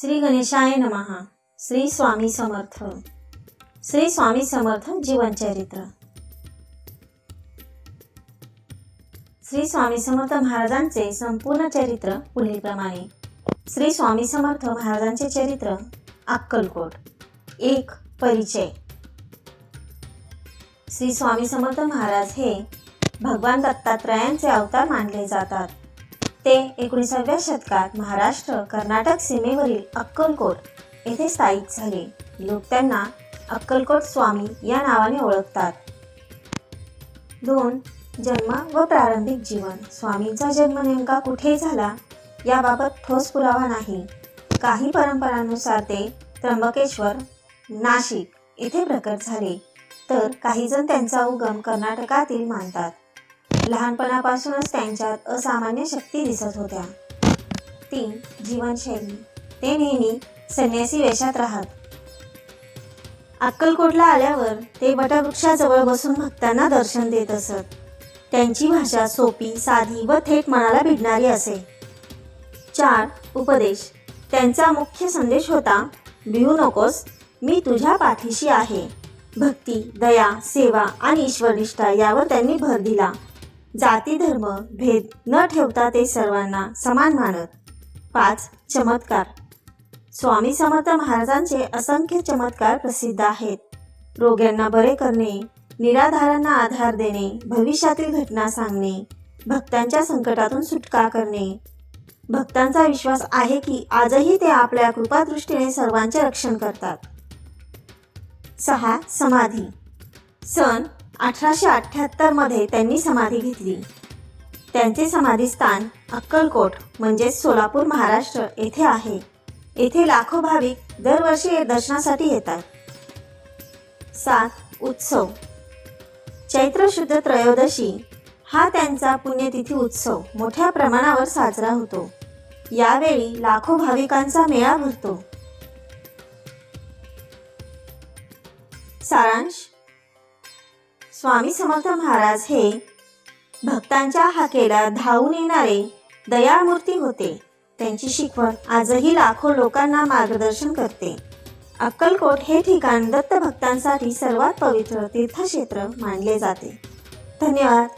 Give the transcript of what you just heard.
श्री गणेशाय नमहा श्री स्वामी समर्थ. श्री स्वामी समर्थ जीवनचरित्र श्री स्वामी समर्थ महाराजांचे संपूर्ण चरित्र पुढीलप्रमाणे. श्री स्वामी समर्थ महाराजांचे चरित्र अक्कलकोट. एक परिचय. श्री स्वामी समर्थ महाराज हे भगवान दत्तात्रयांचे अवतार मानले जातात. ते एकोणीसाव्या शतकात महाराष्ट्र कर्नाटक सीमेवरील अक्कलकोट येथे स्थायिक झाले. लोक त्यांना अक्कलकोट स्वामी या नावाने ओळखतात. दोन जन्म व प्रारंभिक जीवन. स्वामींचा जन्म नेमका कुठे झाला याबाबत ठोस पुरावा नाही. काही परंपरांनुसार ते त्र्यंबकेश्वर नाशिक येथे प्रकट झाले. तर काही जण त्यांचा उगम कर्नाटकातील मानतात. लहानपणापासूनच त्यांच्यात असामान्य शक्ती दिसत होत्या. तीन जीवनशैली. ते नेहमी संन्यासी वेशात राहत. अक्कलकोटला आल्यावर ते वटवृक्षाजवळ बसून भक्तांना दर्शन देत असत. त्यांची भाषा सोपी साधी व थेट मनाला भिडणारी असे. चार उपदेश. त्यांचा मुख्य संदेश होता भिवू नकोस मी तुझ्या पाठीशी आहे. भक्ती दया सेवा आणि ईश्वरनिष्ठा यावर त्यांनी भर दिला. जाती धर्म भेद न ठेवता ते सर्वांना समान मानत. पाच चमत्कार. स्वामी समर्थ महाराजांचे असंख्य चमत्कार प्रसिद्ध आहेत. रोग्यांना बरे करणे निराधारांना आधार देणे भविष्यातील घटना सांगणे भक्तांच्या संकटातून सुटका करणे. भक्तांचा विश्वास आहे की आजही ते आपल्या कृपादृष्टीने सर्वांचे रक्षण करतात. सहा समाधी. सण अठराशे अठ्ठ्याहत्तरमध्ये त्यांनी समाधी घेतली. त्यांचे समाधीस्थान अक्कलकोट म्हणजेच सोलापूर महाराष्ट्र येथे आहे. येथे लाखो भाविक दरवर्षी दर्शनासाठी येतात. सात उत्सव. चैत्र शुद्ध त्रयोदशी हा त्यांचा पुण्यतिथी उत्सव मोठ्या प्रमाणावर साजरा होतो. यावेळी लाखो भाविकांचा मेळा भरतो. सारांश स्वामी समर्थ महाराज हे भक्तांच्या हाकेला धावून येणारे दयामूर्ती होते. त्यांची शिकवण आजही लाखो लोकांना मार्गदर्शन करते. अक्कलकोट हे ठिकाण दत्त भक्तांसाठी सर्वात पवित्र तीर्थक्षेत्र मानले जाते. धन्यवाद.